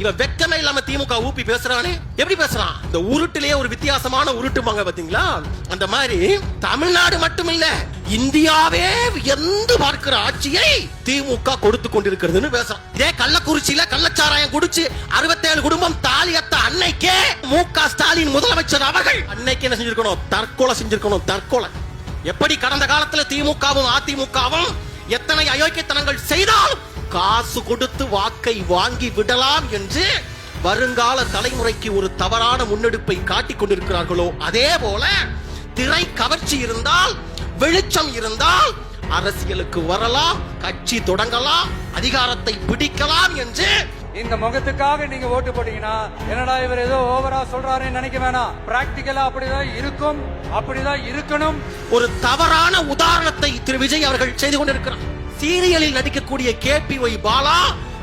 இவன் வெக்கமே இல்லாம திமுக ஊப்பி பேசுறானே? எப்படி பேசுறான் இந்த உருட்டுலயே ஒரு வித்தியாசமான உருட்டுமாங்க பாத்தீங்களா? அந்த மாதிரி தமிழ்நாடு மட்டும் இல்ல இந்தியாவே எந்த பார்க்கிற ஆட்சியை திமுக கொடுத்து கொண்டிருக்கிறதுன்னு பேசுறான் இதே கள்ளக்குறிச்சியில கள்ளச்சாராயம் குடிச்சு அறுபத்தேழு குடும்பம் தாலியத்த அன்னைக்கே மு க ஸ்டாலின் முதலமைச்சர் அவர்கள் அன்னைக்கு என்ன செஞ்சிருக்கணும்? தற்கொலை செஞ்சிருக்கணும் தற்கொலை. எப்படி கடந்த காலத்துல திமுகவும் அதிமுகவும் எத்தனை அயோக்கியத்தனங்கள் செய்தாலும் காசு கொடுத்து வாக்கை வாங்கி விடலாம் என்று வருங்கால தலைமுறைக்கு ஒரு தவறான முன்னெடுப்பை காட்டிக் கொண்டிருக்கிறார்களோ அதே போல திரை கவர்ச்சி இருந்தால் வெளிச்சம் இருந்தால் அரசியலுக்கு வரலாம் கட்சி தொடங்கலாம் அதிகாரத்தை பிடிக்கலாம் என்று இந்த முகத்துக்காக நீங்க ஓட்டு போட்டீங்கன்னா என்னடா இவர் ஏதோ ஓவரா சொல்றாருன்னு நினைக்க வேணாம். பிராக்டிக்கலா அப்படிதான் இருக்கும் அப்படிதான் இருக்கணும். ஒரு தவறான உதாரணத்தை திரு விஜய் அவர்கள் செய்து கொண்டிருக்கிறார். சீரியலில் நடிக்கக்கூடிய கேபி ஒய் பாலா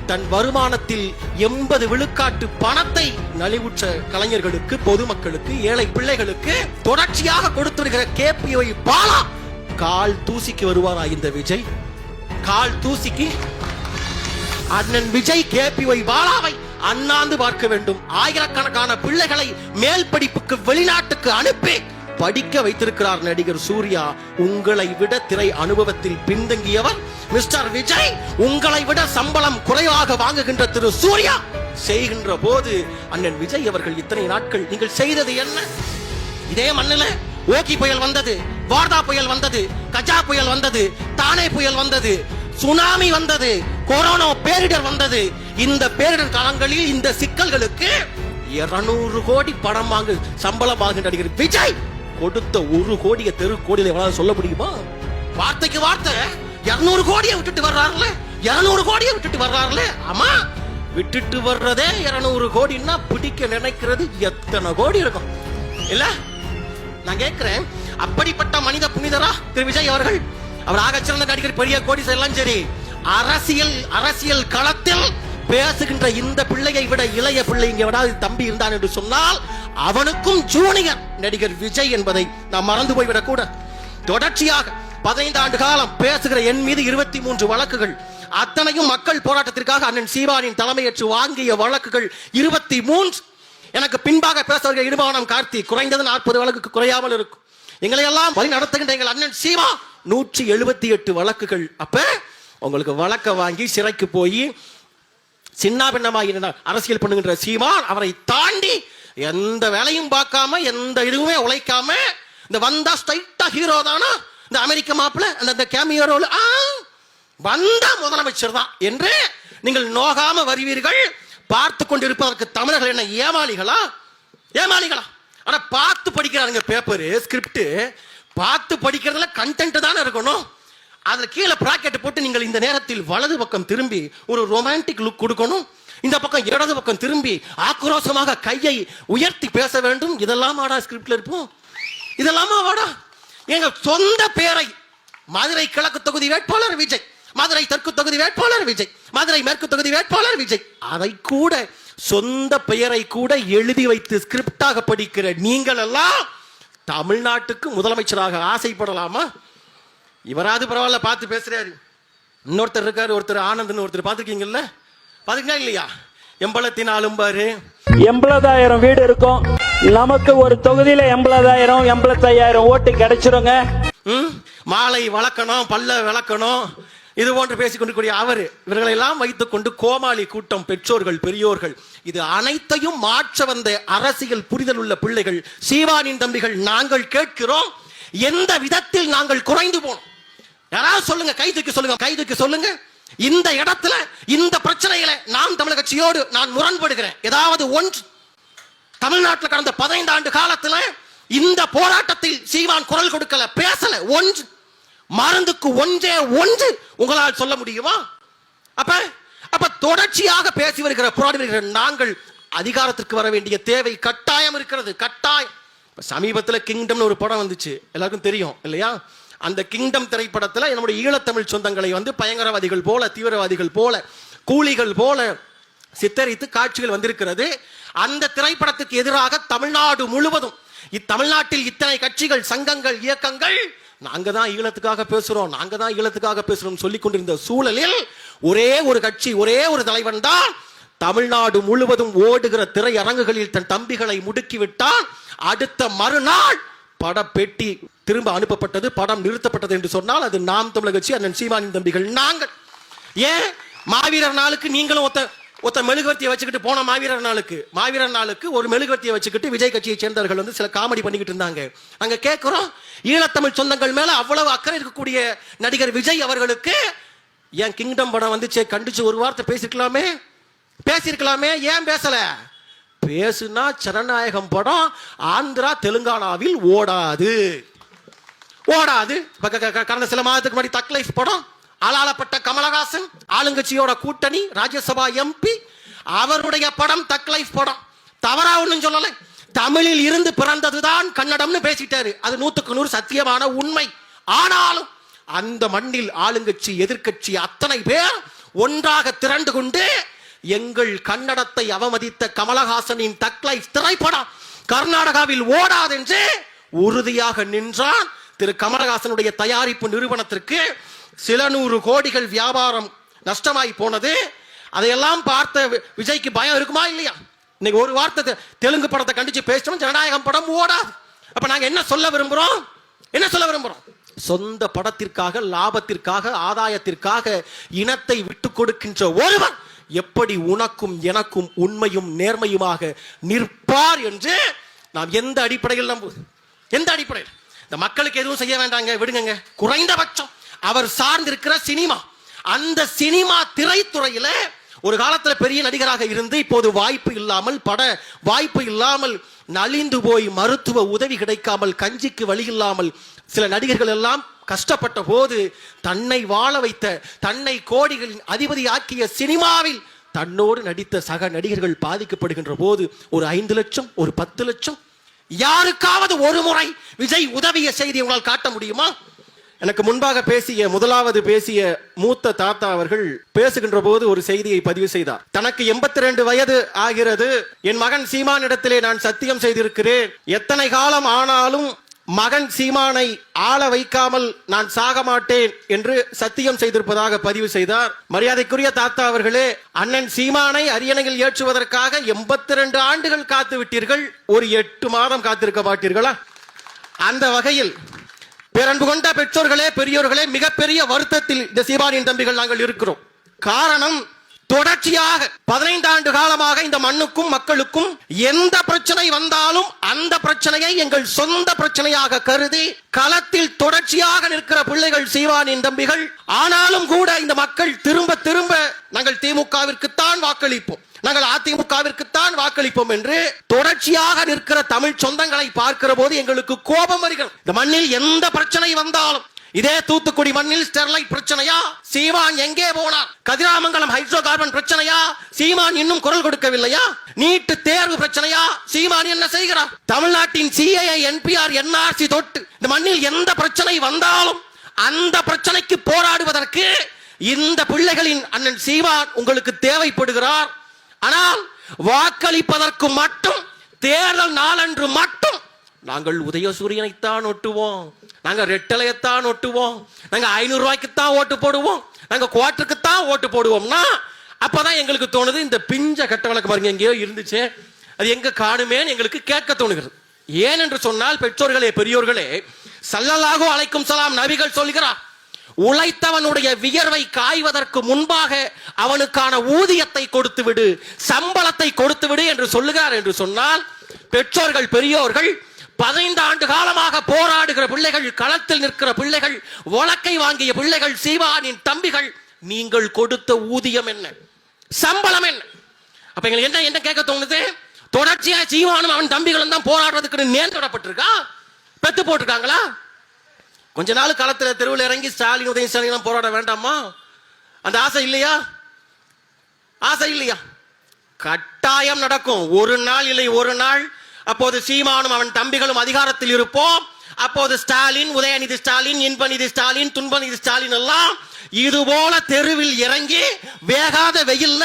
தன் வருமானத்தில் எண்பது விழுக்காட்டு பணத்தை நலிவுற்ற கலைஞர்களுக்கு பொதுமக்களுக்கு ஏழை பிள்ளைகளுக்கு தொடர்ச்சியாக கொடுத்து வருகிற கேபி ஒய் பாலா கால் தூசிக்கு வருவாரா இந்த விஜய்? கால் தூசிக்கு. அண்ணன் விஜய் கேபி ஒய் பாலாவை அண்ணாந்து பார்க்க வேண்டும். ஆயிரக்கணக்கான பிள்ளைகளை மேல் படிப்புக்கு வெளிநாட்டுக்கு அனுப்பி படிக்க வைத்திருக்கிறார் நடிகர் சூர்யா. உங்களை விட திரை அனுபவத்தில் பின்தங்கியவர் மிஸ்டர் விஜய். உங்களை விட சம்பளம் குறைவாக வாங்குகின்ற திரு சூர்யா. செய்கின்ற போது அண்ணன் விஜய் அவர்கள் இத்தனை நாட்கள் நீங்கள் செய்தது என்ன? இதே மண்ணில ஓகி புயல் வந்தது வார்தா புயல் வந்தது கஜா புயல் வந்தது தானே புயல் வந்தது சுனாமி வந்தது கொரோனா பேரிடர் வந்தது. இந்த பேரிடர் காலங்களில் இந்த சிக்கல்களுக்கு 200 கோடி படம் வாங்கு சம்பளம் வாங்குகின்ற நடிகர் விஜய். கொடுத்த ஒரு கோடிய தெரு கோடியில எவ்வளவு சொல்ல முடியுமா? வார்த்தைக்கு வார்த்தை. 200 கோடியை விட்டுட்டு வர்றாருல 200 கோடியை விட்டுட்டு வர்றாருல ஆமா. விட்டுட்டு வர்றதே 200 கோடின்னா பிடிக்க நினைக்கிறது எத்தனை கோடி இருக்கும்? இல்ல? நான் கேட்கிறேன் அப்படிப்பட்ட மனித புனிதரா திரு விஜய் அவர்கள்? அவர் ஆகச்சிறந்த நடிகர் பெரிய கோடி எல்லாம் சரி. அரசியல் அரசியல் களத்தில் பேசுகின்ற இந்த பிள்ளையை விட இளைய பிள்ளை இங்க விடாது தம்பி இருந்தான் என்று சொன்னால் அவனுக்கும் ஜூனியர் நடிகர் விஜய் என்பதை நாம் மறந்து போய்விடக் கூட. தொடர்ச்சியாக பதினைந்து ஆண்டு காலம் பேசுகிற என் மீது இருபத்தி மூன்று வழக்குகள் அத்தனையும் மக்கள் போராட்டத்திற்காக அண்ணன் சீவானின் தலைமையேற்று வாங்கிய வழக்குகள் இருபத்தி மூன்று. எனக்கு பின்பாக பேசுவர்கள் வருகிற இடுபானம் கார்த்தி குறைந்தது நாற்பது வழக்குக்கு குறையாமல் இருக்கும். எங்களை எல்லாம் வழி நடத்துகின்ற எங்கள் அண்ணன் சீமா நூற்றி எழுபத்தி எட்டு வழக்குகள். அப்ப உங்களுக்கு வழக்க வாங்கி சிறைக்கு போய் சின்ன பின்னமாக அரசியல் பண்ணுகின்ற சீமான் அவரை தாண்டி எந்த வேலையும் பார்க்காம எந்த இதுவுமே உழைக்காம இந்த வந்தா ஸ்ட்ரைட்டா ஹீரோ தானா? இந்த அமெரிக்க மாப்பிள்ள அந்த அந்த கேமியோ ரோல் ஆ? வந்த முதலமைச்சர் தான் என்று நீங்கள் நோகாம வருவீர்கள். பார்த்து கொண்டிருப்பதற்கு தமிழர்கள் என்ன ஏமாளிகளா? ஏமாளிகளா? ஆனா பார்த்து படிக்கிறாருங்க பேப்பர் ஸ்கிரிப்ட் பார்த்து படிக்கிறதுல கண்டென்ட் தானே இருக்கணும். அதில் கீழே ப்ராக்கெட் போட்டு நீங்கள் இந்த நேரத்தில் வலது பக்கம் திரும்பி ஒரு ரொமான்டிக் லுக் கொடுக்கணும். இந்த பக்கம் இடது பக்கம் திரும்பி ஆக்ரோஷமாக கையை உயர்த்தி பேச வேண்டும். இதெல்லாம் ஆடா ஸ்கிரிப்ட்ல இருப்போம். இதெல்லாமா வாடா. எங்க சொந்த பேரை மதுரை கிழக்கு தொகுதி வேட்பாளர் விஜய் மதுரை தெற்கு தொகுதி வேட்பாளர் விஜய் மதுரை மேற்கு தொகுதி வேட்பாளர் விஜய். அதை கூட சொந்த பெயரை கூட எழுதி வைத்து ஸ்கிரிப்டாக படிக்கிற நீங்கள் எல்லாம் தமிழ்நாட்டுக்கு முதலமைச்சராக ஆசைப்படலாமா? இவராது பரவாயில்ல பார்த்து பேசுறாரு. இன்னொருத்தர் இருக்காரு ஒருத்தர் ஆனந்த்னு ஒருத்தர் பார்த்துருக்கீங்கல்ல? பார்த்துக்கா இல்லையா? எம்பளத்தினாலும் பாரு. எண்பதாயிரம் வீடு இருக்கும். நமக்கு ஒரு தொகுதியில எண்பதாயிரம் எண்பத்தையாயிரம் ஓட்டு கிடைச்சிருங்க. ம்? மாலை வளர்க்கணும் பல்ல விளக்கணும். இது போன்று பேசிக் கொண்டிருக்கூடிய அவர் இவர்களை எல்லாம் வைத்துக் கொண்டு கோமாளி கூட்டம் பெற்றோர்கள் பெரியோர்கள். இது அனைத்தையும் மாற்ற வந்த அரசியல் புரிதல் உள்ள பிள்ளைகள். சீவானின் தம்பிகள் நாங்கள் கேட்கிறோம் எந்த விதத்தில் நாங்கள் குறைந்து போனோம்? யாராவது சொல்லுங்க கை தூக்கி சொல்லுங்க கை தூக்கி சொல்லுங்க. இந்த இடத்துல இந்த பிரச்சனையில நாம் தமிழக கட்சியோடு நான் முரண்படுகிறேன். ஏதாவது ஒன்று. தமிழ்நாட்டில் கடந்த பதினைந்து ஆண்டு காலத்துல இந்த போராட்டத்தில் சீமான் குரல் கொடுக்கல பேசல. ஒன்று. மருந்துக்கு ஒன்றே ஒன்று உங்களால் சொல்ல முடியுமா? அப்ப அப்ப தொடர்ச்சியாக பேசி வருகிற போராடி வருகிற நாங்கள் அதிகாரத்திற்கு வர வேண்டிய தேவை கட்டாயம் இருக்கிறது. கட்டாயம். சமீபத்தில் சமீபத்துல கிங்டம்னு ஒரு படம் வந்துச்சு. எல்லாருக்கும் தெரியும் இல்லையா? அந்த கிங்டம் திரைப்படத்தில் நம்முடைய ஈழத்தமிழ் சொந்தங்களை வந்து பயங்கரவாதிகள் போல தீவிரவாதிகள் போல கூலிகள் போல சித்தரித்து காட்சிகள் வந்திருக்கிறது. அந்த திரைப்படத்துக்கு எதிராக தமிழ்நாடு முழுவதும் இத்தமிழ்நாட்டில் இத்தனை கட்சிகள் சங்கங்கள் இயக்கங்கள் நாங்க தான் ஈழத்துக்காக பேசுறோம் நாங்க தான் ஈழத்துக்காக பேசுறோம் சொல்லிக் கொண்டிருந்த சூழலில் ஒரே ஒரு கட்சி ஒரே ஒரு தலைவன் தான் தமிழ்நாடு முழுவதும் ஓடுகிற திரையரங்குகளில் தன் தம்பிகளை முடுக்கிவிட்டான். அடுத்த மறுநாள் படப்பெட்டி திரும்ப அனுப்பப்பட்டது படம் நிறுத்தப்பட்டது என்று சொன்னால் அது நாம் தமிழக கட்சி அண்ணன் சீமானின் தம்பிகள் நாங்கள். ஏன்? மாவீரர் நாளுக்கு நீங்களும் ஒத்த ஒத்த மெழுகுவர்த்தியை வச்சுக்கிட்டு போன மாவீரர் நாளுக்கு. மாவீரர் நாளுக்கு ஒரு மெழுகுவர்த்தியை வச்சுக்கிட்டு விஜய் கட்சியை சேர்ந்தவர்கள் வந்து சில காமெடி பண்ணிக்கிட்டு இருந்தாங்க. அங்க கேட்கிறோம் ஈழத்தமிழ் சொந்தங்கள் மேல அவ்வளவு அக்கறை இருக்கக்கூடிய நடிகர் விஜய் அவர்களுக்கு என் கிங்டம் படம் வந்துச்சே கண்டிச்சு ஒரு வார்த்தை பேசிருக்கலாமே? பேசியிருக்கலாமே ஏன் பேசல? பேசுனா ஜனநாயகம் படம் ஆந்திரா தெலுங்கானாவில் ஓடாது. ஓடாது. க- கடந்த சில மாதத்துக்கு முன்னாடி தக் லைஃப் படம் அலாலப்பட்ட கமலஹாசன் ஆளுங்கட்சியோட கூட்டணி ராஜ்யசபா எம்பி அவருடைய படம் தக் லைஃப் படம். தவறா ஒண்ணும் சொல்லல. தமிழில் இருந்து பிறந்ததுதான் கன்னடம்னு பேசிட்டாரு. அது நூத்துக்கு நூறு சத்தியமான உண்மை. ஆனாலும் அந்த மண்ணில் ஆளுங்கட்சி எதிர்க்கட்சி அத்தனை பேர் ஒன்றாக திரண்டு கொண்டு எங்கள் கன்னடத்தை அவமதித்த கமலஹாசனின் தக் லைஃப் திரைப்படம் கர்நாடகாவில் ஓடாதென்று உறுதியாக நின்றான் திரு கமலஹாசனுடைய தயாரிப்பு நிறுவனத்திற்கு சில நூறு கோடிகள் வியாபாரம் நஷ்டமாய் போனது. அதையெல்லாம் பார்த்த வி- விஜய்க்கு பயம் இருக்குமா இல்லையா? இன்னைக்கு ஒரு வார்த்தை தெலுங்கு படத்தை கண்டிச்சு பேசணும் ஜனநாயகம் படம் ஓடாது. அப்ப நாங்க என்ன சொல்ல விரும்புறோம்? என்ன சொல்ல விரும்புறோம்? சொந்த படத்திற்காக லாபத்திற்காக ஆதாயத்திற்காக இனத்தை விட்டு கொடுக்கின்ற ஒருவர் எப்படி உனக்கும் எனக்கும் உண்மையும் நேர்மையுமாக நிற்பார் என்று நாம் எந்த அடிப்படையில் நம்புவது? எந்த அடிப்படையில்? இந்த மக்களுக்கு எதுவும் செய்ய வேண்டாங்க விடுங்க குறைந்தபட்சம் அவர் சார்ந்திருக்கிற சினிமா. அந்த சினிமா திரைத்துறையில ஒரு காலத்துல பெரிய நடிகராக இருந்து இப்போது வாய்ப்பு இல்லாமல் பட வாய்ப்பு இல்லாமல் நலிந்து போய் மருத்துவ உதவி கிடைக்காமல் கஞ்சிக்கு வழி இல்லாமல் சில நடிகர்கள் எல்லாம் கஷ்டப்பட்ட போது தன்னை வாழ வைத்த தன்னை கோடிகளின் அதிபதியாக்கிய சினிமாவில் தன்னோடு நடித்த சக நடிகர்கள் பாதிக்கப்படுகின்ற போது ஒரு ஐந்து லட்சம் ஒரு பத்து லட்சம் யாருக்காவது ஒரு முறை விஜய் உதவிய செய்தி உங்களால் காட்ட முடியுமா? எனக்கு முன்பாக பேசிய முதலாவது பேசிய மூத்த தாத்தா அவர்கள் பேசுகின்ற போது ஒரு செய்தியை பதிவு செய்தார். தனக்கு எண்பத்தி ரெண்டு வயது ஆகிறது. என் மகன் சீமானிடத்திலே நான் சத்தியம் செய்திருக்கிறேன். எத்தனை காலம் ஆனாலும் மகன் சீமானை ஆள வைக்காமல் நான் சாக மாட்டேன் என்று சத்தியம் செய்திருப்பதாக பதிவு செய்தார். மரியாதைக்குரிய தாத்தா அவர்களே அண்ணன் சீமானை அரியணையில் ஏற்றுவதற்காக எண்பத்தி ரெண்டு ஆண்டுகள் காத்து விட்டீர்கள். ஒரு எட்டு மாதம் காத்திருக்க மாட்டீர்களா? அந்த வகையில் பிறன்பு கொண்ட பெற்றோர்களே பெரியோர்களே மிகப்பெரிய வருத்தத்தில் இந்த சீமானின் தம்பிகள் நாங்கள் இருக்கிறோம். காரணம் தொடர்ச்சியாக பதினைந்து ஆண்டு காலமாக இந்த மண்ணுக்கும் மக்களுக்கும் எந்த பிரச்சனை வந்தாலும் அந்த பிரச்சனையை எங்கள் சொந்த பிரச்சனையாக கருதி களத்தில் தொடர்ச்சியாக நிற்கிற பிள்ளைகள் சீவானின் தம்பிகள் ஆனாலும் கூட இந்த மக்கள் திரும்ப திரும்ப நாங்கள் திமுகவிற்குத்தான் வாக்களிப்போம். நாங்கள் அதிமுகவிற்குத்தான் வாக்களிப்போம் என்று தொடர்ச்சியாக நிற்கிற தமிழ் சொந்தங்களை பார்க்கிற போது எங்களுக்கு கோபம் வருகிறது. இந்த மண்ணில் எந்த பிரச்சனை வந்தாலும் இதே தூத்துக்குடி மண்ணில் ஸ்டெர்லைட் பிரச்சனையா? சீமான் எங்கே போனார்? கதிராமங்கலம் ஹைட்ரோ கார்பன் பிரச்சனையா? சீமான் இன்னும் குரல் கொடுக்கவில்லையா? நீட்டு தேர்வு பிரச்சனையா? சீமான் என்ன செய்கிறார்? தமிழ்நாட்டின் சிஏஐ என்பிஆர் என்ஆர்சி தொட்டு இந்த மண்ணில் எந்த பிரச்சனை வந்தாலும் அந்த பிரச்சனைக்கு போராடுவதற்கு இந்த பிள்ளைகளின் அண்ணன் சீமான் உங்களுக்கு தேவைப்படுகிறார். ஆனால் வாக்களிப்பதற்கு மட்டும் தேர்தல் நாளன்று மட்டும் நாங்கள் உதயசூரியனைத்தான் ஒட்டுவோம். நாங்கள் ரெட்டலையத்தான் ஒட்டுவோம் நாங்கள் ஐநூறு தான் ஓட்டு போடுவோம். நாங்க குவார்ட்டருக்குத்தான் ஓட்டு போடுவோம்னா அப்போ தான் எங்களுக்கு தோணுது இந்த பிஞ்ச கட்ட வழக்கு பாருங்க எங்கேயோ இருந்துச்சு. அது எங்கே காணுமேன்னு எங்களுக்கு கேட்க தோணுகிறது. ஏன் என்று சொன்னால் பெற்றோர்களே பெரியோர்களே சல்லலாகோ அழைக்கும் சலாம் நபிகள் சொல்கிறார் உழைத்தவனுடைய வியர்வை காய்வதற்கு முன்பாக அவனுக்கான ஊதியத்தை கொடுத்து விடு சம்பளத்தை கொடுத்து விடு என்று சொல்லுகிறார் என்று சொன்னால் பெற்றோர்கள் பெரியோர்கள் பதினைந்து ஆண்டு காலமாக போராடுகிற பிள்ளைகள் களத்தில் நிற்கிற பிள்ளைகள் வழக்கை வாங்கிய பிள்ளைகள் சீவானின் தம்பிகள் நீங்கள் கொடுத்த ஊதியம் என்ன? சம்பளம் என்ன? அப்ப எங்களுக்கு என்ன என்ன கேட்க தோணுது? தொடர்ச்சியா சீவானும் அவன் தம்பிகளும் தான் போராடுறதுக்கு நேர்ந்தப்பட்டிருக்கா பெத்து போட்டிருக்காங்களா? கொஞ்ச நாள் களத்தில் தெருவில் இறங்கி ஸ்டாலின் உதயம் ஸ்டாலின் போராட வேண்டாமா? அந்த ஆசை இல்லையா? ஆசை இல்லையா? கட்டாயம் நடக்கும். ஒரு நாள் இல்லை ஒரு நாள் அப்போது சீமானும் அவன் தம்பிகளும் அதிகாரத்தில் இருப்போம். அப்போது ஸ்டாலின் உதயநிதி ஸ்டாலின் இன்பநிதி ஸ்டாலின் துன்பநிதி ஸ்டாலின் எல்லாம் இது போல தெருவில் இறங்கி வேகாத வெயில்ல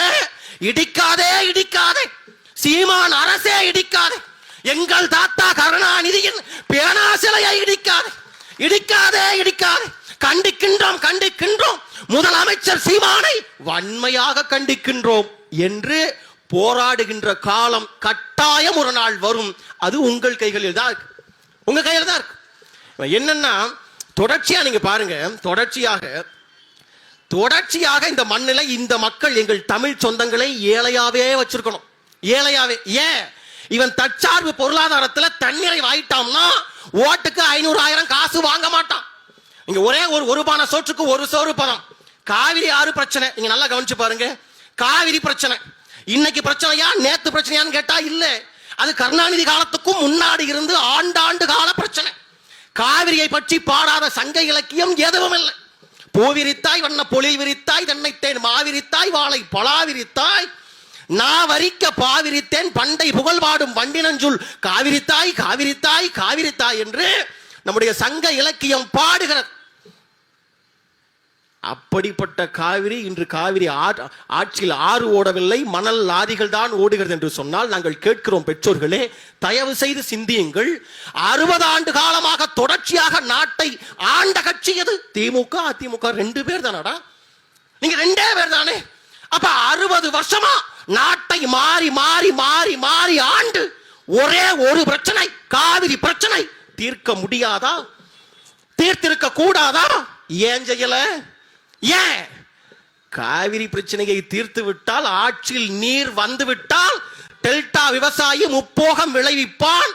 இடிக்காதே இடிக்காதே. சீமான் அரசே இடிக்காதே. எங்கள் தாத்தா கருணாநிதியின் பேனா சிலையை இடிக்காதே. இடிக்காதே இடிக்காதே. கண்டிக்கின்றோம் கண்டிக்கின்றோம். முதலமைச்சர் சீமானை வன்மையாக கண்டிக்கின்றோம் என்று போராடுகின்ற காலம் கட்டாயம் ஒரு நாள் வரும். அது உங்கள் கைகளில் தான் இருக்கு. உங்க கையில் தான் இருக்கு. என்னன்னா தொடர்ச்சியா நீங்க பாருங்க தொடர்ச்சியாக தொடர்ச்சியாக இந்த மண்ணில இந்த மக்கள் எங்கள் தமிழ் சொந்தங்களை ஏழையாவே வச்சிருக்கணும். ஏழையாவே ஏன்? இவன் தற்சார்பு பொருளாதாரத்துல தண்ணீரை வாயிட்டான்னா ஓட்டுக்கு ஐநூறு ஆயிரம் காசு வாங்க மாட்டான். இங்க ஒரே ஒரு ஒரு பான சோற்றுக்கு ஒரு சோறு பணம். காவிரி ஆறு பிரச்சனை. நீங்க நல்லா கவனிச்சு பாருங்க. காவிரி பிரச்சனை. இன்னைக்கு பிரச்சனையா? நேத்து பிரச்சனையான்னு கேட்டா இல்ல. அது கருணாநிதி காலத்துக்கும் முன்னாடி இருந்து ஆண்டாண்டு கால பிரச்சனை. காவிரியை பற்றி பாடாத சங்க இலக்கியம் எதுவும் இல்லை. பூவிரித்தாய் வண்ண பொழில் விரித்தாய் தென்னைத்தேன் மாவிரித்தாய் வாழை பலாவிரித்தாய். நான் வரிக்க பாவிரித்தேன் பண்டை புகழ் பாடும் வண்டினஞ்சுள் காவிரித்தாய் காவிரித்தாய் காவிரித்தாய் என்று நம்முடைய சங்க இலக்கியம் பாடுகிறது. அப்படிப்பட்ட காவிரி இன்று காவிரி ஆ- ஆற்றில் ஆறு ஓடவில்லை மணல் லாரிகள் தான் ஓடுகிறது என்று சொன்னால் நாங்கள் கேட்கிறோம் பெற்றோர்களே தயவு செய்து சிந்தியுங்கள். அறுபது ஆண்டு காலமாக தொடர்ச்சியாக நாட்டை ஆண்ட கட்சி எது? திமுக அதிமுக ரெண்டு பேர் தானடா? நீங்க ரெண்டே பேர் தானே? அப்ப அறுபது வருஷமா நாட்டை மாறி மாறி மாறி மாறி ஆண்டு ஒரே ஒரு பிரச்சனை காவிரி பிரச்சனை. தீர்க்க முடியாதா? தீர்த்திருக்க கூடாதா? ஏன் செய்யல? ஏன்? காவிரி பிரச்சனையை தீர்த்து விட்டால் ஆற்றில் நீர் வந்துவிட்டால் டெல்டா விவசாயி முப்போகம் விளைவிப்பான்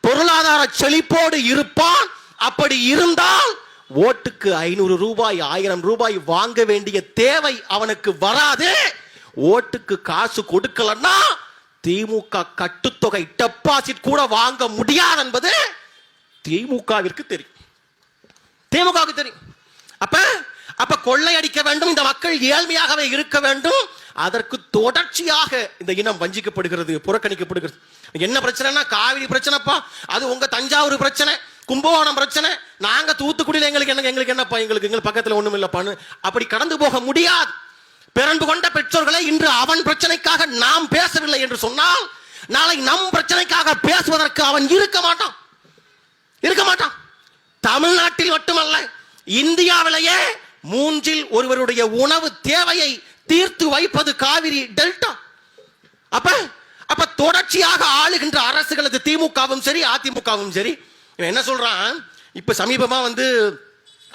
பொருளாதார செழிப்போடு இருப்பான். அப்படி இருந்தால் ஓட்டுக்கு ஐநூறு ரூபாய் ஆயிரம் ரூபாய் வாங்க வேண்டிய தேவை அவனுக்கு வராது. ஓட்டுக்கு காசு கொடுக்கலன்னா திமுக கட்டுத்தொகை டெபாசிட் கூட வாங்க முடியாது என்பது திமுகவிற்கு தெரியும். திமுகவுக்கு தெரியும். அப்ப அப்ப கொள்ளையடிக்க வேண்டும் இந்த மக்கள் ஏழ்மையாகவே இருக்க வேண்டும். அதற்கு தொடர்ச்சியாக இந்த இனம் வஞ்சிக்கப்படுகிறது புறக்கணிக்கப்படுகிறது. என்ன பிரச்சனைனா காவிரி பிரச்சனைப்பா அது உங்க தஞ்சாவூர் பிரச்சனை கும்பகோணம் பிரச்சனை. நாங்க தூத்துக்குடியில எங்களுக்கு என்ன எங்களுக்கு என்னப்பா எங்களுக்கு எங்களுக்கு பக்கத்துல ஒண்ணும் இல்லப்பான்னு அப்படி கடந்து போக முடியாது. பிறன்பு கொண்ட பெற்றோர்களை இன்று அவன் பிரச்சனைக்காக நாம் பேசவில்லை என்று சொன்னால் நாளை நம் பிரச்சனைக்காக பேசுவதற்கு அவன் இருக்க மாட்டான். இருக்க மாட்டான். தமிழ்நாட்டில் மட்டுமல்ல இந்தியாவிலேயே மூன்றில் ஒருவருடைய உணவு தேவையை தீர்த்து வைப்பது காவிரி டெல்டா. அப்ப அப்ப தொடர்ச்சியாக ஆளுகின்ற அரசுகளுக்கு திமுகவும் சரி அதிமுகவும் சரி என்ன சொல்றான்? இப்ப சமீபமா வந்து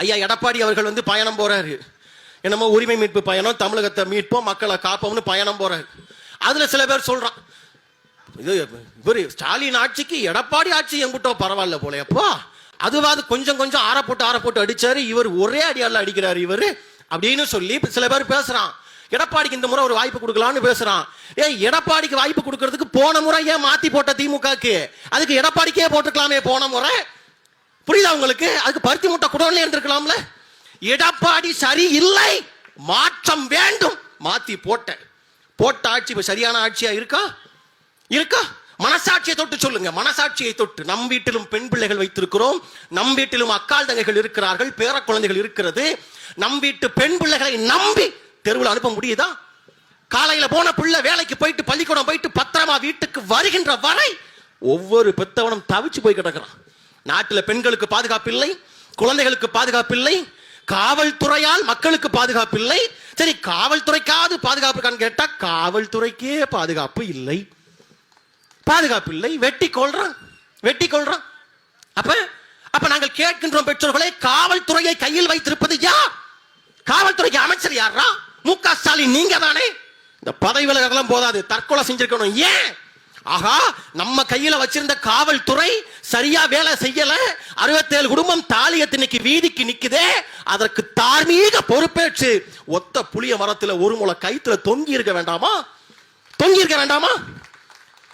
ஐயா எடப்பாடி அவர்கள் வந்து பயணம் போறாரு. என்னமோ உரிமை மீட்பு பயணம் தமிழகத்தை மீட்போம் மக்களை காப்போம்னு பயணம் போறாரு. அதுல சில பேர் சொல்றான் இது ஸ்டாலின் ஆட்சிக்கு எடப்பாடி ஆட்சி எங்கிட்டோ பரவாயில்ல போலயப்பா அதுவாது கொஞ்சம் கொஞ்சம் ஆற போட்டு ஆற போட்டு அடிச்சாரு. இவர் ஒரே அடியால அடிக்கிறாரு இவரு. அப்படின்னு சொல்லி சில பேர் பேசுறான். எடப்பாடிக்கு இந்த முறை ஒரு வாய்ப்பு கொடுக்கலாம்னு பேசுறான். ஏன் எடப்பாடிக்கு வாய்ப்பு கொடுக்கறதுக்கு போன முறை ஏன் மாத்தி போட்ட திமுகக்கு? அதுக்கு எடப்பாடிக்கே போட்டுக்கலாமே போன முறை. புரியுதா உங்களுக்கு? அதுக்கு பருத்தி மூட்டை குடோன்ல இருந்திருக்கலாம்ல. எடப்பாடி சரி இல்லை மாற்றம் வேண்டும். மாத்தி போட்டேன். போட்ட ஆட்சி இப்ப சரியான ஆட்சியா இருக்கா? இருக்கா? மனசாட்சியை தொட்டு சொல்லுங்க. மனசாட்சியை தொட்டு. நம் வீட்டிலும் பெண் பிள்ளைகள் வைத்திருக்கிறோம். நம் வீட்டிலும் அக்கால் தங்கைகள் இருக்கிறார்கள். பேர குழந்தைகள் இருக்கிறது. நம் வீட்டு பெண் பிள்ளைகளை நம்பி தெருவில் அனுப்ப முடியுதா? காலையில போன பிள்ளை வேலைக்கு போயிட்டு பள்ளிக்கூடம் போயிட்டு பத்திரமா வீட்டுக்கு வருகின்ற வரை ஒவ்வொரு பெத்தவனும் தவிச்சு போய் கிடக்கிறான். நாட்டில் பெண்களுக்கு பாதுகாப்பு இல்லை குழந்தைகளுக்கு பாதுகாப்பு இல்லை காவல்துறையால் மக்களுக்கு பாதுகாப்பு இல்லை சரி காவல்துறைக்காவது பாதுகாப்பு இருக்கான்னு கேட்டா காவல்துறைக்கே பாதுகாப்பு இல்லை. பாதுகாப்பு இல்லை வெட்டி கொள்றான் வெட்டி கொள்றான் அப்ப அப்ப நாங்கள் கேட்கின்றோம் பெற்றோர்களே காவல்துறையை கையில் வைத்திருப்பது யார்? காவல்துறைக்கு அமைச்சர் யாரா மு க ஸ்டாலின் நீங்க தானே இந்த பதவி விலகலாம் போதாது தற்கொலை செஞ்சிருக்கணும். ஏன்? ஆகா நம்ம கையில வச்சிருந்த காவல்துறை சரியா வேலை செய்யல. அறுபத்தேழு குடும்பம் தாலியத்தினைக்கு இன்னைக்கு வீதிக்கு நிக்குதே. அதற்கு தார்மீக பொறுப்பேற்று ஒத்த புளிய மரத்துல ஒரு முளை கைத்துல தொங்கி இருக்க வேண்டாமா? தொங்கி இருக்க வேண்டாமா?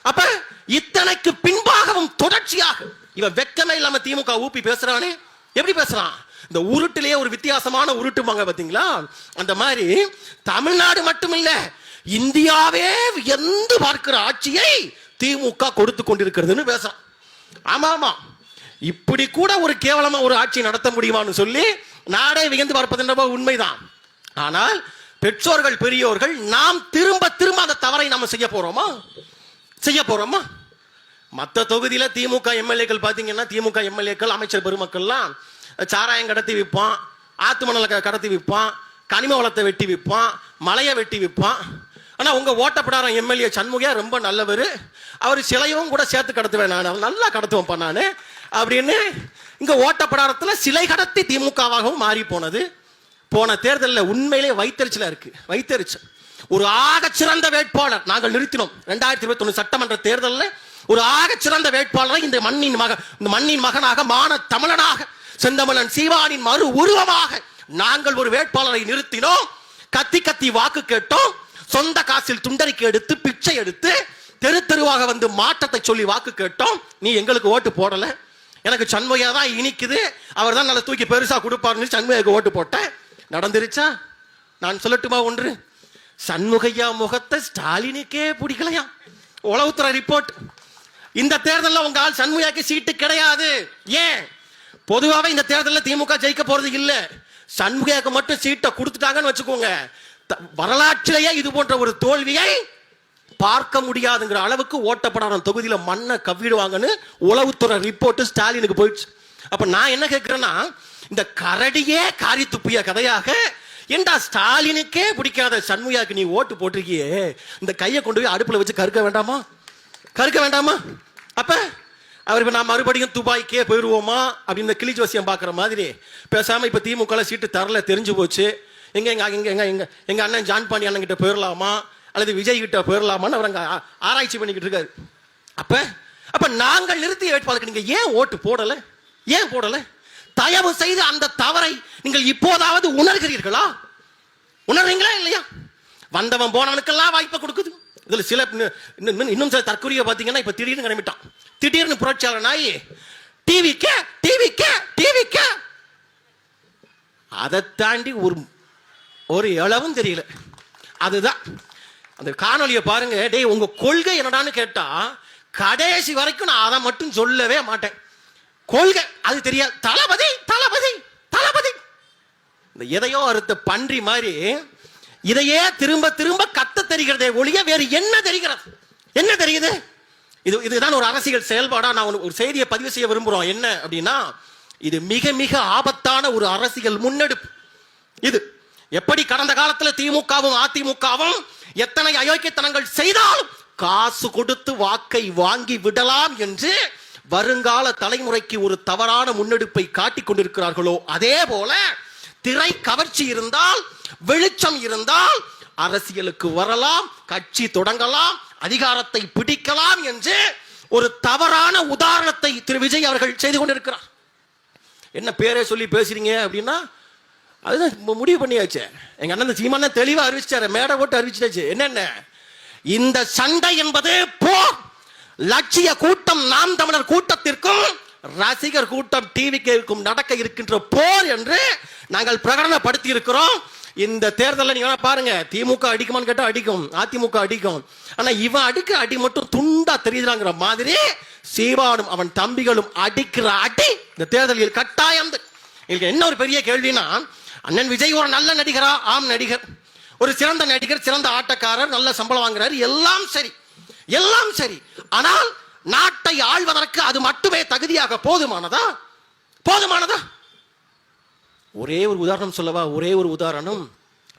அப்ப இத்தனைக்கு பின்பாகவும் தொடர்ச்சியாக இவன் வெக்கமே இல்லாம திமுக ஊப்பி பேசுறானே. எப்படி பேசுறான்? இந்த உருட்டிலேயே ஒரு வித்தியாசமான உருட்டுமாங்க பாத்தீங்களா? அந்த மாதிரி தமிழ்நாடு மட்டும் இல்ல இந்தியாவே எந்த பார்க்கிற ஆட்சியை திமுக கொடுத்து கொண்டிருக்கிறதுன்னு பேசுறான். ஆமா ஆமா இப்படி கூட ஒரு கேவலமா ஒரு ஆட்சி நடத்த முடியுமான்னு சொல்லி நாடே வியந்து பார்ப்பது என்னவோ உண்மைதான். ஆனால் பெற்றோர்கள் பெரியோர்கள் நாம் திரும்ப திரும்ப அந்த தவறை நம்ம செய்ய போறோமா? செய்ய போறோமா? மற்ற தொகுதியில திமுக எம்எல்ஏக்கள் பாத்தீங்கன்னா திமுக எம்எல்ஏக்கள் அமைச்சர் பெருமக்கள்லாம் சாராயம் கடத்தி விற்பான் ஆத்து மணலை கடத்தி விற்பான் கனிம வளத்தை வெட்டி விற்பான் மலையை வெட்டி விற்பான். ஆனா உங்க ஓட்டப்படாரம் எம்எல்ஏ சண்முகியா ரொம்ப நல்லவர். அவர் சிலையும் கூட சேர்த்து கடத்துவேன் நான். நல்லா கடத்துவேன்ப்பா நான். அப்படின்னு இங்க ஓட்டப்படாரத்துல சிலை கடத்தி திமுகவாகவும் மாறி போனது போன தேர்தலில் உண்மையிலே வைத்தறிச்சலா இருக்கு. வைத்தறிச்சல். ஒரு ஆக சிறந்த வேட்பாளர். நாங்கள் நிறுத்தினோம். ரெண்டாயிரத்தி இருபத்தி ஒன்று சட்டமன்ற தேர்தலில் ஒரு ஆக சிறந்த வேட்பாளரை இந்த மண்ணின் மகன் இந்த மண்ணின் மகனாக மான தமிழனாக செந்தமிழன் சீவானின் மறு உருவமாக நாங்கள் ஒரு வேட்பாளரை நிறுத்தினோம். கத்தி கத்தி வாக்கு கேட்டோம். சொந்த காசில் துண்டறிக்கை எடுத்து பிச்சை எடுத்து தெரு தெருவாக வந்து மாற்றத்தை சொல்லி வாக்கு கேட்டோம். நீ எங்களுக்கு ஓட்டு போடல. எனக்கு சண்முகா தான் இனிக்குது. அவர் தான் நல்லா தூக்கி பெருசா கொடுப்பாருன்னு சண்முகைக்கு ஓட்டு போட்டேன். நடந்துருச்சா? நான் சொல்லட்டுமா ஒன்று? சண்முகையா முகத்தை ஸ்டாலினுக்கே பிடிக்கலையா? உளவுத்துறை ரிப்போர்ட் இந்த தேர்தலில் உங்க ஆள் சண்முகாக்கு சீட்டு கிடையாது. ஏன்? பொதுவாகவே இந்த தேர்தலில் திமுக ஜெயிக்க போறது இல்லை. சண்முகாக்கு மட்டும் சீட்டை கொடுத்துட்டாங்கன்னு வச்சுக்கோங்க. த- வரலாற்றிலேயே இது போன்ற ஒரு தோல்வியை பார்க்க முடியாதுங்கிற அளவுக்கு ஓட்டப்படாத தொகுதியில் மண்ணை கவ்விடுவாங்கன்னு உளவுத்துறை ரிப்போர்ட் ஸ்டாலினுக்கு போயிடுச்சு. அப்ப நான் என்ன கேட்கிறேன்னா இந்த கரடியே காரி துப்பிய கதையாக ஏண்டா ஸ்டாலினுக்கே பிடிக்காத சண்முகாக்கு நீ ஓட்டு போட்டிருக்கியே? இந்த கையை கொண்டு போய் அடுப்பில் வச்சு கருக்க வேண்டாமா? கருக்க வேண்டாமா? அப்ப அவர் இப்ப நான் மறுபடியும் துபாய்க்கே போயிடுவோமா அப்படின்னு இந்த கிளி ஜோசியம் பார்க்குற மாதிரி. பேசாம இப்ப திமுக சீட்டு தரல தெரிஞ்சு போச்சு. எங்க எங்க எங்க எங்க எங்க எங்க அண்ணன் ஜான் பாண்டி அண்ணன் கிட்ட போயிடலாமா அல்லது விஜய் கிட்ட போயிடலாமான்னு அவர் அங்க ஆராய்ச்சி பண்ணிக்கிட்டு இருக்காரு. அப்ப அப்ப நாங்கள் நிறுத்திய வேட்பாளருக்கு நீங்க ஏன் ஓட்டு போடல? ஏன் போடலை? தயவு செய்து அந்த தவறை நீங்கள் இப்போதாவது உணர்கிறீர்களா? உணர்றீங்களா இல்லையா? வந்தவன் போனவனுக்கெல்லாம் வாய்ப்பை கொடுக்குது. இதுல சில இன்னும் இன்னும் இன்னும் சில தற்கொலையை பாத்தீங்கன்னா இப்ப திடீர்னு கிளம்பிட்டான். திடீர்னு புரட்சியாளர் நாய் டிவிக்கே கே டிவி அதை தாண்டி ஒரு ஒரு இளவும் தெரியல. அதுதான். அந்த காணொலியை பாருங்க. டேய் உங்க கொள்கை என்னடான்னு கேட்டா கடைசி வரைக்கும் நான் அதை மட்டும் சொல்லவே மாட்டேன். கொள்கை அது தெரியாது. தளபதி தளபதி தளபதி. இந்த எதையோ அறுத்த பன்றி மாதிரி இதையே திரும்ப திரும்ப கத்த தெரிகிறதே ஒழிய வேறு என்ன தெரிகிறது? என்ன தெரியுது? இது இதுதான் ஒரு அரசியல் செயல்பாடா நான் ஒரு- ஒரு செய்தியை பதிவு செய்ய விரும்புகிறோம் என்ன அப்படின்னா இது மிக மிக ஆபத்தான ஒரு அரசியல் முன்னெடுப்பு. இது எப்படி கடந்த காலத்துல திமுகவும் அதிமுகவும் எத்தனை அயோக்கியத்தனங்கள் செய்தாலும் காசு கொடுத்து வாக்கை வாங்கி விடலாம் என்று வருங்கால தலைமுறைக்கு ஒரு தவறான முன்னெடுப்பை காட்டிக் கொண்டிருக்கிறார்களோ அதே போல திரை கவர்ச்சி இருந்தால் வெளிச்சம் இருந்தால் அரசியலுக்கு வரலாம் கட்சி தொடங்கலாம் அதிகாரத்தை பிடிக்கலாம் என்று ஒரு தவறான உதாரணத்தை திரு விஜய் அவர்கள் செய்து கொண்டிருக்கிறார். என்ன பேரை சொல்லி பேசுறீங்க அப்படின்னா அதுதான் முடிவு பண்ணியாச்சு. எங்க அண்ணன் சீமான தெளிவா அறிவிச்சாரு மேடை போட்டு அறிவிச்சாச்சு என்னென்ன? இந்த சண்டை என்பது போர். லட்சிய கூட்டம் நாம் தமிழர் கூட்டத்திற்கும் ரசிகர் கூட்டம் டிவிக்கு நடக்க இருக்கின்ற போர் என்று நாங்கள் பிரகடனப்படுத்தி இருக்கிறோம் இந்த தேர்தலில் நீங்க பாருங்க திமுக அடிக்குமான்னு கேட்டா அடிக்கும் அதிமுக அடிக்கும். ஆனா இவன் அடிக்க அடி மட்டும் துண்டா தெரியுதுங்கிற மாதிரி சீவானும் அவன் தம்பிகளும் அடிக்கிற அடி இந்த தேர்தலில் கட்டாயம். என்ன ஒரு பெரிய கேள்வினா அண்ணன் விஜய் ஒரு நல்ல நடிகரா? ஆம் நடிகர். ஒரு சிறந்த நடிகர் சிறந்த ஆட்டக்காரர் நல்ல சம்பளம் வாங்குறாரு எல்லாம் சரி. எல்லாம் சரி. ஆனால் நாட்டை ஆள்வதற்கு அது மட்டுமே தகுதியாக போதுமானதா? போதுமானதா? ஒரே ஒரு உதாரணம் சொல்லவா? ஒரே ஒரு உதாரணம்.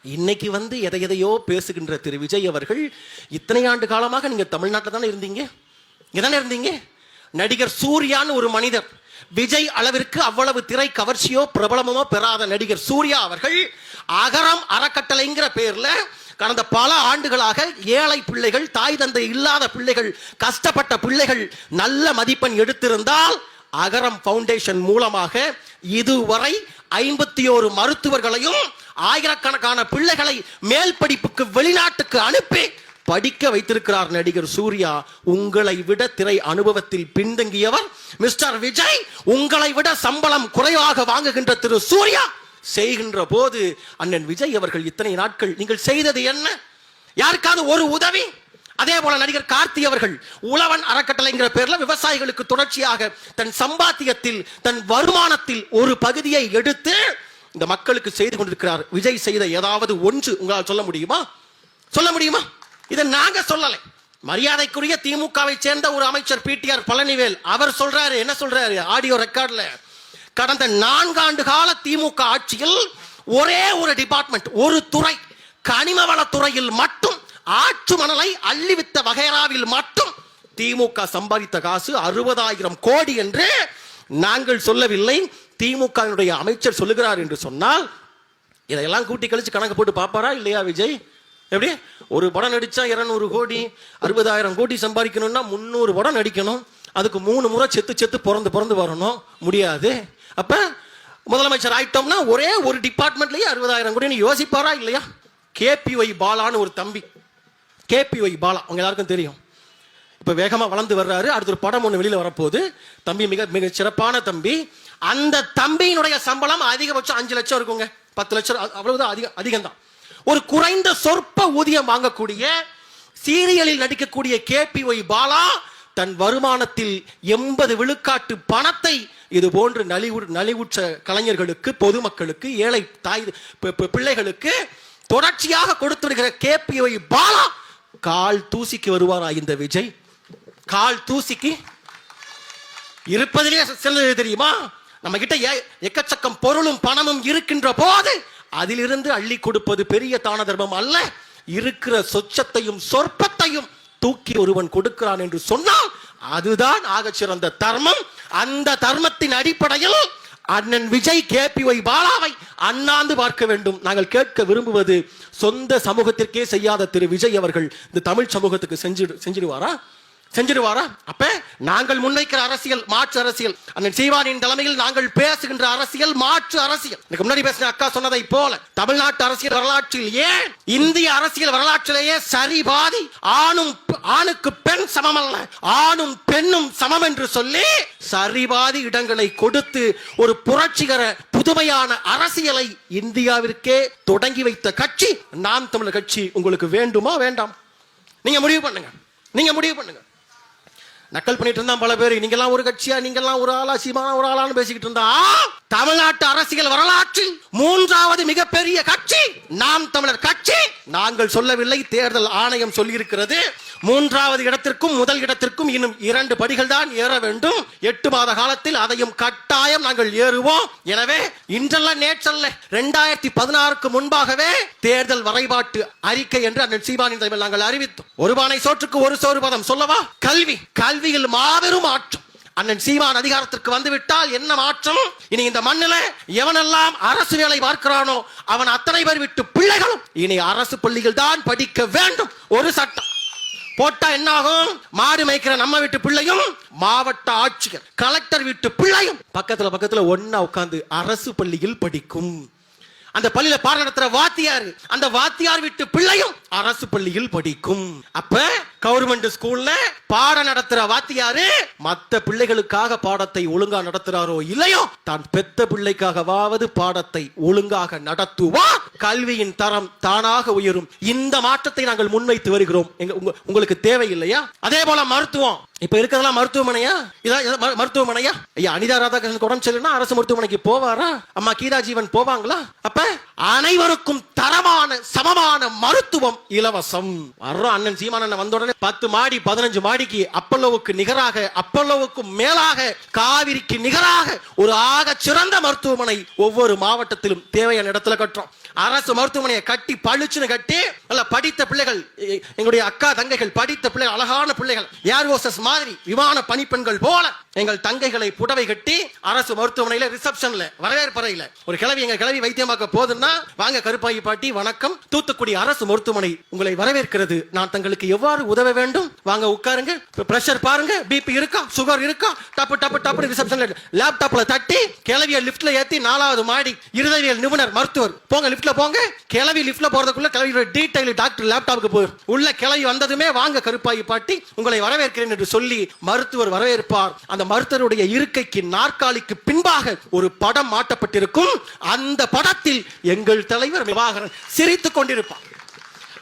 இன்னைக்கு வந்து எதை எதையோ பேசுகின்ற திரு விஜய் அவர்கள் இத்தனை ஆண்டு காலமாக நீங்க தமிழ்நாட்டில் தானே இருந்தீங்க? இங்க இருந்தீங்க? நடிகர் சூர்யான்னு ஒரு மனிதர். விஜய் அளவிற்கு அவ்வளவு திரை கவர்ச்சியோ பிரபலமோ பெறாத நடிகர் சூர்யா அவர்கள் அகரம் அறக்கட்டளைங்கிற பேர்ல கடந்த பல ஆண்டுகளாக ஏழை பிள்ளைகள் தாய் தந்தை இல்லாத பிள்ளைகள் கஷ்டப்பட்ட பிள்ளைகள் நல்ல மதிப்பெண் எடுத்திருந்தால் அகரம் ஃபவுண்டேஷன் மூலமாக இதுவரை ஐம்பத்தி ஓரு மருத்துவர்களையும் ஆயிரக்கணக்கான பிள்ளைகளை மேல் படிப்புக்கு வெளிநாட்டுக்கு அனுப்பி படிக்க வைத்திருக்கிறார் நடிகர் சூர்யா. உங்களை விட திரை அனுபவத்தில் பின்தங்கியவர் மிஸ்டர் விஜய். உங்களை விட சம்பளம் குறைவாக வாங்குகின்ற திரு சூர்யா. செய்கின்ற போது அண்ணன் விஜய் அவர்கள் இத்தனை நாட்கள் நீங்கள் செய்தது என்ன? யாருக்காவது ஒரு உதவி? அதே போல நடிகர் கார்த்தி அவர்கள் உழவன் அறக்கட்டளைங்கிற பேர்ல விவசாயிகளுக்கு தொடர்ச்சியாக தன் சம்பாத்தியத்தில் தன் வருமானத்தில் ஒரு பகுதியை எடுத்து இந்த மக்களுக்கு செய்து கொண்டிருக்கிறார். விஜய் செய்த ஏதாவது ஒன்று உங்களால் சொல்ல முடியுமா? சொல்ல முடியுமா? இதை நாங்க சொல்லலை. மரியாதைக்குரிய திமுகவை சேர்ந்த ஒரு அமைச்சர் பிடிஆர் பழனிவேல் அவர் சொல்றாரு என்ன சொல்றாரு? ஆடியோ ரெக்கார்ட்ல. கடந்த நான்காண்டு கால திமுக ஆட்சியில் ஒரே ஒரு டிபார்ட்மெண்ட் ஒரு துறை. கனிம வளத்துறையில் மட்டும் ஆற்று மணலை அள்ளிவித்த வகைராவில் மட்டும் திமுக சம்பாதித்த காசு அறுபதாயிரம் கோடி என்று நாங்கள் சொல்லவில்லை. திமுகவினுடைய அமைச்சர் சொல்லுகிறார் என்று சொன்னால் இதையெல்லாம் கூட்டி கழிச்சு கணக்கு போட்டு பார்ப்பாரா இல்லையா விஜய்? எப்படி? ஒரு படம் நடிச்சா இருநூறு கோடி அறுபதாயிரம் கோடி சம்பாதிக்கணும்னா முந்நூறு படம் நடிக்கணும். அதுக்கு மூணு முறை செத்து செத்து பிறந்து பிறந்து வரணும். முடியாது. அப்போ முதலமைச்சர் ஆயிட்டோம்னா ஒரே ஒரு டிபார்ட்மெண்ட்லேயே அறுபதாயிரம் கோடி. யோசிப்பாரா இல்லையா? கேபிஒய் பாலான்னு ஒரு தம்பி. K P Y Bala. அவங்க எல்லாருக்கும் தெரியும். இப்போ வேகமாக வளர்ந்து வர்றாரு. அடுத்த ஒரு படம் ஒன்று வெளியில் வரப்போகுது. தம்பி மிக மிக சிறப்பான தம்பி. அந்த தம்பியினுடைய சம்பளம் அதிகபட்சம் அஞ்சு லட்சம் இருக்குங்க. பத்து லட்சம் அவ்வளவுதான் அதிகம் அதிகம்தான். ஒரு குறைந்த சொற்ப ஊதியம் வாங்கக்கூடிய சீரியலில் நடிக்கக்கூடிய கேபிஒய் பாலா தன் வருமானத்தில் எண்பது விழுக்காட்டு பணத்தை இது போன்று நலிவு நலிவுற்ற கலைஞர்களுக்கு பொதுமக்களுக்கு ஏழை தாய் பிள்ளைகளுக்கு தொடர்ச்சியாக கொடுத்து வருகிற கேபிஐ பாலா கால் தூசிக்கு வருவாரா இந்த விஜய்? கால் தூசிக்கு இருப்பதிலே சிலது தெரியுமா? நம்ம கிட்ட எக்கச்சக்கம் பொருளும் பணமும் இருக்கின்ற போது அதிலிருந்து அள்ளி கொடுப்பது பெரிய தான தர்மம் அல்ல. இருக்கிற சொச்சத்தையும் சொற்பத்தையும் தூக்கி ஒருவன் கொடுக்கிறான் என்று சொன்னால் அதுதான் ஆகச் சிறந்த தர்மம். அந்த தர்மத்தின் அடிப்படையில் அண்ணன் விஜய் கேபிஒய் பாலாவை அண்ணாந்து பார்க்க வேண்டும். நாங்கள் கேட்க விரும்புவது சொந்த சமூகத்திற்கே செய்யாத திரு விஜய் அவர்கள் இந்த தமிழ் சமூகத்துக்கு செஞ்சு செஞ்சிடுவாரா? செஞ்சிருவாரா அப்ப நாங்கள் முன்வைக்கிற அரசியல் மாற்று அரசியல். அண்ணன் சீவானின் தலைமையில் நாங்கள் பேசுகின்ற அரசியல் மாற்று அரசியல். எனக்கு முன்னாடி பேசின அக்கா சொன்னதை போல தமிழ்நாட்டு அரசியல் வரலாற்றில் ஏன் இந்திய அரசியல் வரலாற்றிலேயே சரி பாதி ஆணும் ஆணுக்கு பெண் சமம் அல்ல ஆணும் பெண்ணும் சமம் என்று சொல்லி சரிபாதி இடங்களை கொடுத்து ஒரு புரட்சிகர புதுமையான அரசியலை இந்தியாவிற்கே தொடங்கி வைத்த கட்சி நாம் தமிழர் கட்சி உங்களுக்கு வேண்டுமா வேண்டாம்? நீங்க முடிவு பண்ணுங்க. நீங்க முடிவு பண்ணுங்க. நக்கல் பண்ணிட்டு இருந்தான் பல பேர். நீங்கெல்லாம் ஒரு கட்சியா நீங்கெல்லாம் ஒரு ஆளா சீமான ஒரு ஆளான்னு பேசிக்கிட்டு இருந்தா? தமிழ்நாட்டு அரசியல் வரலாற்றில் மூன்றாவது மிகப்பெரிய கட்சி. நாம் தமிழர் கட்சி. நாங்கள் சொல்லவில்லை தேர்தல் ஆணையம் சொல்லியிருக்கிறது. மூன்றாவது இடத்திற்கும் முதல் இடத்திற்கும் இன்னும் இரண்டு படிகள் தான் ஏற வேண்டும். எட்டு மாத காலத்தில் அதையும் கட்டாயம் நாங்கள் ஏறுவோம். எனவே இன்றல்ல நேற்றல்ல ரெண்டாயிரத்தி பதினாறுக்கு முன்பாகவே தேர்தல் வரைபாட்டு அறிக்கை என்று அண்ணன் சீமானின் தலைமையில் நாங்கள் அறிவித்தோம். ஒரு பானை சோற்றுக்கு ஒரு சோறு பதம் சொல்லவா? கல்வி. கல்வியில் மாபெரும் மாற்றம். அண்ணன் சீமான் அதிகாரத்திற்கு வந்துவிட்டால் என்ன மாற்றம்? இனி இந்த மண்ணில எவனெல்லாம் அரசு வேலை பார்க்கிறானோ அவன் அத்தனை பேர் விட்டு பிள்ளைகளும் இனி அரசு பள்ளிகள் தான் படிக்க வேண்டும். ஒரு சட்டம். போட்டா என்ன ஆகும் மாடு மேய்க்கிற நம்ம வீட்டு பிள்ளையும் மாவட்ட ஆட்சியர் கலெக்டர் வீட்டு பிள்ளையும். பக்கத்துல பக்கத்துல ஒன்னா உட்காந்து அரசு பள்ளியில் படிக்கும். அந்த பள்ளியில பாடம் நடத்துற வாத்தியார் அந்த வாத்தியார் வீட்டு பிள்ளையும் அரசு பள்ளியில் படிக்கும். அப்ப கவர்மெண்ட் ஸ்கூல்ல பாடம் நடத்துற வாத்தியாரு மத்த பிள்ளைகளுக்காக பாடத்தை ஒழுங்கா நடத்துறாரோ இல்லையோ தான் பெத்த பிள்ளைக்காகவாவது பாடத்தை ஒழுங்காக நடத்துவா கல்வியின் தரம் தானாக உயரும். இந்த மாற்றத்தை நாங்கள் முன்வைத்து வருகிறோம். எங்க உங்களுக்கு தேவை இல்லையா அதே போல மருத்துவம். இப்ப இருக்கிறதெல்லாம் மருத்துவமனையா? இதான் மருத்துவமனையா? ஐயா அனிதா ராதாகிருஷ்ணன் உடம்பு சரியில்லைன்னா அரசு மருத்துவமனைக்கு போவாரா? அம்மா கீதா ஜீவன் போவாங்களா? அப்ப அனைவருக்கும் தரமான சமமான மருத்துவம் இலவசம். வர்றோம் அண்ணன் சீமானன் வந்த உடனே பத்து மாடி பதினஞ்சு மாடிக்கு அப்பல்லோவுக்கு நிகராக அப்பல்லோவுக்கு மேலாக காவிரிக்கு நிகராக ஒரு ஆக சிறந்த மருத்துவமனை ஒவ்வொரு மாவட்டத்திலும் தேவையான இடத்துல கட்டுறோம். அரசு மருத்துவமனையை கட்டி பளிச்சுன்னு கட்டி நல்ல படித்த பிள்ளைகள் எங்களுடைய அக்கா தங்கைகள் படித்த பிள்ளைகள் அழகான பிள்ளைகள் ஏர் ஹோஸ்டஸ் மாதிரி விமான பணிப்பெண்கள் போல எங்கள் தங்கைகளை புடவை கட்டி அரசு மருத்துவமனையில ரிசப்ஷன்ல வரவேற்பறையில ஒரு கிளவி எங்க கிளவி வைத்தியமாக்க போதுன்னா வாங்க கருப்பாயி பாட்டி வணக்கம். தூத்துக்குடி அரசு மருத்துவமனை உங்களை வரவேற்கிறது. நான் தங்களுக்கு எவ்வாறு உதவ வேண்டும்? வாங்க உட்காருங்க. பிரஷர் பாருங்க. பிபி இருக்கா? சுகர் இருக்கா? டப்பு டப்பு டப்பு ரிசப்ஷன்ல லேப்டாப்ல தட்டி கிளவிய லிப்ட்ல ஏத்தி நாலாவது மாடி இருதவியல் நிபுணர் மருத்துவர். போங்க லிப்ட்ல போங்க. கிளவி லிஃப்ட்ல போறதுக்குள்ள கிளவியோட டீடைல் டாக்டர் லேப்டாப்புக்கு போயிரு உள்ள கிளவி வந்ததுமே வாங்க கருப்பாயி பாட்டி. உங்களை வரவேற்கிறேன் என்று சொல்லி மருத்துவர் வரவேற்பார். அந்த மருத்துவருடைய இருக்கைக்கு நாற்காலிக்கு பின்பாக ஒரு படம் மாட்டப்பட்டிருக்கும். அந்த படத்தில் எங்கள் தலைவர் விவாகரன் சிரித்துக் கொண்டிருப்பார்.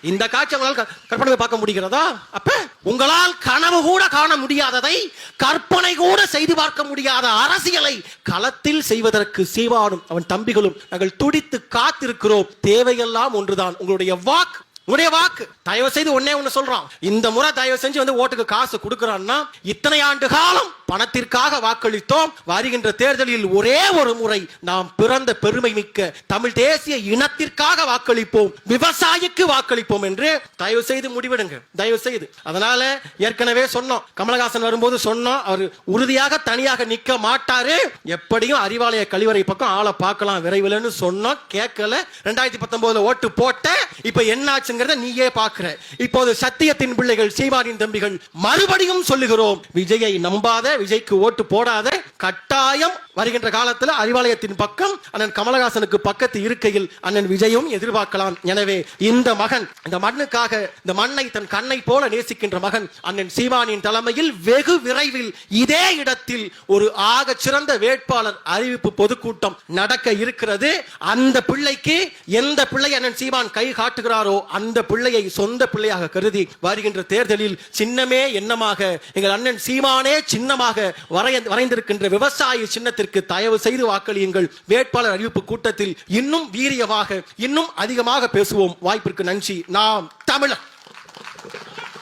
இந்த காட்சி உங்களால் கற்பனை பார்க்க முடிகிறதா? அப்ப உங்களால் கனவு கூட காண முடியாததை கற்பனை கூட செய்து பார்க்க முடியாத அரசியலை களத்தில் செய்வதற்கு சீவானும் அவன் தம்பிகளும் நாங்கள் துடித்து காத்திருக்கிறோம். தேவையெல்லாம் ஒன்றுதான். உங்களுடைய வாக் உங்களுடைய வாக்கு. தயவு செய்து ஒன்னே ஒண்ணு சொல்றான் இந்த முறை தயவு செஞ்சு வந்து ஓட்டுக்கு காசு கொடுக்கறான்னா இத்தனை ஆண்டு காலம் பணத்திற்காக வாக்களித்தோம். வருகின்ற தேர்தலில் ஒரே ஒரு முறை நாம் பிறந்த பெருமை மிக்க தமிழ் தேசிய இனத்திற்காக வாக்களிப்போம். விவசாயிக்கு வாக்களிப்போம் என்று தயவு செய்து முடிவெடுங்க. தயவு செய்து. அதனால ஏற்கனவே சொன்னோம். கமலஹாசன் வரும்போது சொன்னோம். அவர் உறுதியாக தனியாக நிக்க மாட்டாரு. எப்படியும் அறிவாலய கழிவறை பக்கம் ஆளை பார்க்கலாம் விரைவில்னு சொன்னோம். கேட்கல. ரெண்டாயிரத்தி பத்தொன்பதுல ஓட்டு போட்ட இப்ப என்னாச்சுங்கிறத நீயே பாக்குற இப்போது சத்தியத்தின் பிள்ளைகள் சீமானின் தம்பிகள் மறுபடியும் சொல்லுகிறோம். விஜயை நம்பாத விஜய்க்கு ஓட்டு போடாத கட்டாயம் வருகின்ற காலத்துல அறிவாலயத்தின் பக்கம் அண்ணன் கமலஹாசனுக்கு பக்கத்து இருக்கையில் அண்ணன் விஜயும் எதிர்பார்க்கலாம். எனவே இந்த மகன் இந்த மண்ணுக்காக இந்த மண்ணை தன் கண்ணை போல நேசிக்கின்ற மகன் அண்ணன் சீமானின் தலைமையில் வெகு விரைவில் இதே இடத்தில் ஒரு ஆக சிறந்த வேட்பாளர் அறிவிப்பு பொதுக்கூட்டம் நடக்க இருக்கிறது. அந்த பிள்ளைக்கு எந்த பிள்ளை அண்ணன் சீமான் கை காட்டுகிறாரோ அந்த பிள்ளையை சொந்த பிள்ளையாக கருதி வருகின்ற தேர்தலில் சின்னமே எண்ணமாக எங்கள் அண்ணன் சீமானே சின்னமாக வரைய வரைந்திருக்கின்ற விவசாய சின்னத்திற்கு தயவு செய்து வாக்களியுங்கள். வேட்பாளர் அறிவிப்பு கூட்டத்தில் இன்னும் வீரியமாக இன்னும் அதிகமாக பேசுவோம். வாய்ப்பிற்கு நன்றி. நாம் தமிழர்.